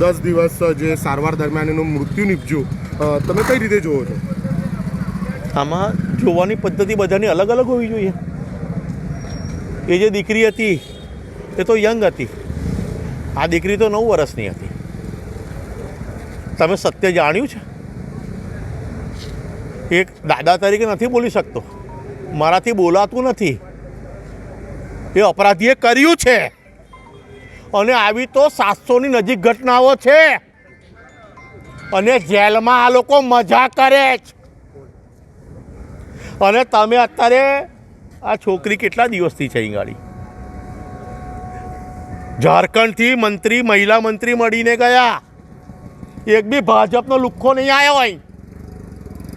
દસ દિવસ જે સારવાર દરમિયાન એનું મૃત્યુ નીપજ્યું તમે કઈ રીતે જુઓ છો? આમાં જોવાની પદ્ધતિ બધાની અલગ અલગ હોવી જોઈએ. એ જે દીકરી હતી, એ તો યંગ હતી. આ દીકરી તો નવ વર્ષની હતી. તમે સત્ય જાણ્યું છે? એક દાદા તરીકે નથી બોલી શકતો. મારાથી બોલાતું નથી. એ અપરાધીએ કર્યું છે. અને આવી તો સાતસોની નજીક ઘટનાઓ છે. અને જેલમાં આ લોકો મજા કરે છે અને તમે અત્યારે આ છોકરી કેટલા દિવસથી છે અહીં ઝારખંડથી મંત્રી, મહિલા મંત્રી મળીને ગયા. એક બી ભાજપનો લુખ્ખો નહીં આવ્યો અહીં.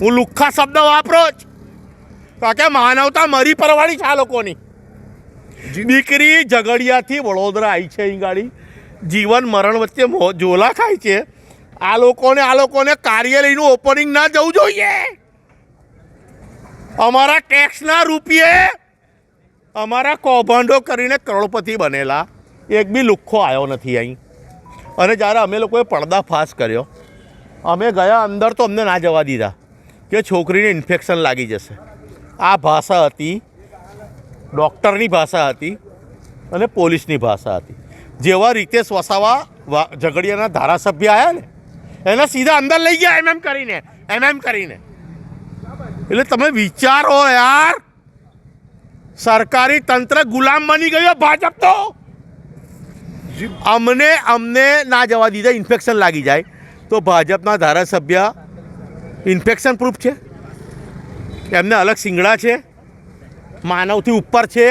હું લુખ્ખા શબ્દ વાપરો જ. કારણ કે માનવતા મરી પરવાળી છે આ લોકોની. દીકરી ઝઘડિયાથી વડોદરા આવી છે અહીં ગાડી. જીવન મરણ વચ્ચે ઝોલા ખાય છે. આ લોકોને આ લોકોને કાર્યાલયનું ઓપનિંગ ના જવું જોઈએ. અમારા ટેક્સના રૂપિયે અમારા કૌભાંડો કરીને કરોડપતિ બનેલા. એક બી લુખ્ખો આવ્યો નથી અહીં. અને જ્યારે અમે લોકોએ પડદાફાશ કર્યો, અમે ગયા અંદર તો અમને ના જવા દીધા કે છોકરીને ઇન્ફેક્શન લાગી જશે. આ ભાષા હતી ડૉક્ટરની ભાષા હતી અને પોલીસની ભાષા હતી. જેવા રીતે વસાવા ઝઘડિયાના ધારાસભ્ય આવ્યા ને, એને સીધા અંદર લઈ ગયા એમ એમ કરીને, એમ એમ કરીને. એટલે તમે વિચારો યાર, સરકારી તંત્ર ગુલામ બની ગયો ભાજપ તો. અમને અમને ના જવા દીધા, ઇન્ફેક્શન લાગી જાય. તો ભાજપના ધારાસભ્ય ઇન્ફેક્શન પ્રૂફ છે? એમને અલગ સિંગડા છે? માનવથી ઉપર છે.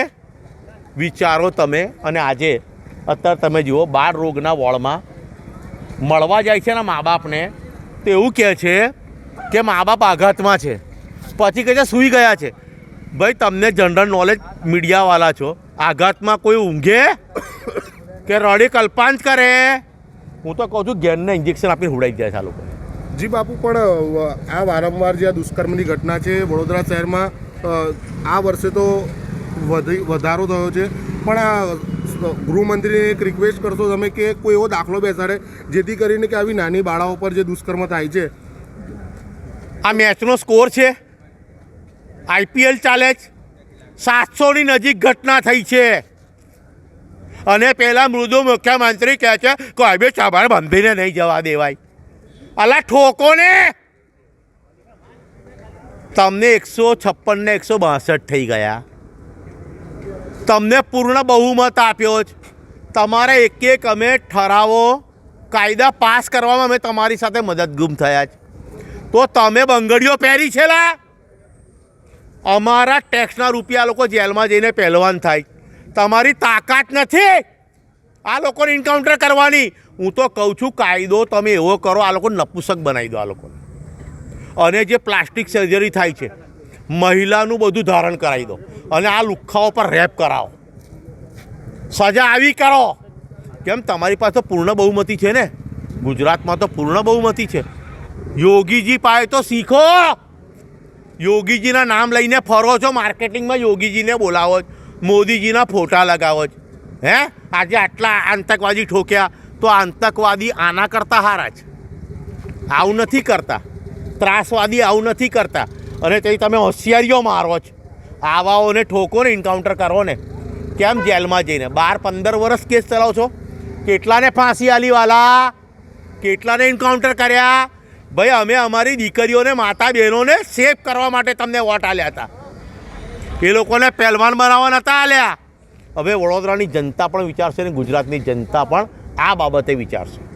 વિચારો તમે અને આજે અત્યારે તમે જુઓ બાળ રોગના વોળમાં મળવા જાય છે ને મા બાપને તો એવું કહે છે કે મા બાપ આઘાતમાં છે. પછી કહે છે સૂઈ ગયા છે. ભાઈ, તમને જનરલ નોલેજ મીડિયાવાળા છો. આઘાતમાં કોઈ ઊંઘે કે રડી કલ્પાંત કરે? હું તો કહું છું ગેનને ઇન્જેક્શન આપીને હુડાઈ જાય છે આ લોકો. જી બાપુ, પણ આ વારંવાર જે આ દુષ્કર્મની ઘટના છે વડોદરા શહેરમાં આ વર્ષે તો વધી, વધારો થયો છે. પણ આ ગૃહમંત્રીને એક રિક્વેસ્ટ કરશો તમે કે કોઈ એવો દાખલો બેસાડે, જેથી કરીને કે આવી નાની બાળાઓ પર જે દુષ્કર્મ થાય છે. આ મેચનો સ્કોર છે. આઈપીએલ ચાલે છે. સાતસોની નજીક ઘટના થઈ છે. અને પહેલાં મૃદુ મુખ્યમંત્રી કહે છે કે હવે ચાબાર બંધીને નહીં જવા દેવાય. અલા ઠોકો ને તમને એકસો છપ્પન ને એકસો બાસઠ થઈ ગયા. તમને પૂર્ણ બહુમત આપ્યો જ. તમારે એક એક અમે ઠરાવો, કાયદા પાસ કરવામાં અમે તમારી સાથે મદદગુમ થયા છે તો તમે બંગડીઓ પહેરી છે લા. અમારા ટેક્સના રૂપિયા લોકો જેલમાં જઈને પહેલવાન થાય. તમારી તાકાત નથી. આ લોકોને એન્કાઉન્ટર કરવાની. હું તો કહું છું, કાયદો તમે એવો કરો, આ લોકોને નપુસક બનાવી દો આ લોકોને. અને જે પ્લાસ્ટિક સર્જરી થાય છે, મહિલાનું બધું ધારણ કરાવી દો અને આ લુખ્ખાઓ પર રેપ કરાવો. સજા આવી કરો. કેમ? તમારી પાસે પૂર્ણ બહુમતી છે ને? ગુજરાતમાં તો પૂર્ણ બહુમતી છે. યોગીજી પાસે તો શીખો. યોગીજીના નામ લઈને ફરો છો, માર્કેટિંગમાં યોગીજીને બોલાવો મોદીજીના ફોટા લગાવો જ. હે? આજે આટલા આતંકવાદી ઠોક્યા, તો આતંકવાદી આના કરતા હારા છે. આવું નથી કરતા. ત્રાસવાદી આવું નથી કરતા. અને તે તમે હોશિયારીઓ મારો છો. આવાઓને ઠોકો ને એન્કાઉન્ટર કરો ને. કેમ જેલમાં જઈને? બાર પંદર વર્ષ કેસ ચલાવો છો? કેટલાને ફાંસી આલી વાલા? કેટલાને એન્કાઉન્ટર કર્યા? ભાઈ, અમે અમારી દીકરીઓને માતા બહેનોને સેફ કરવા માટે તમને વોટ આલ્યા હતા. એ લોકોને પહેલવાન બનાવવા નહોતા આલ્યા. હવે વડોદરાની જનતા પણ વિચારશે અને ગુજરાતની જનતા પણ આ બાબતે વિચારશે.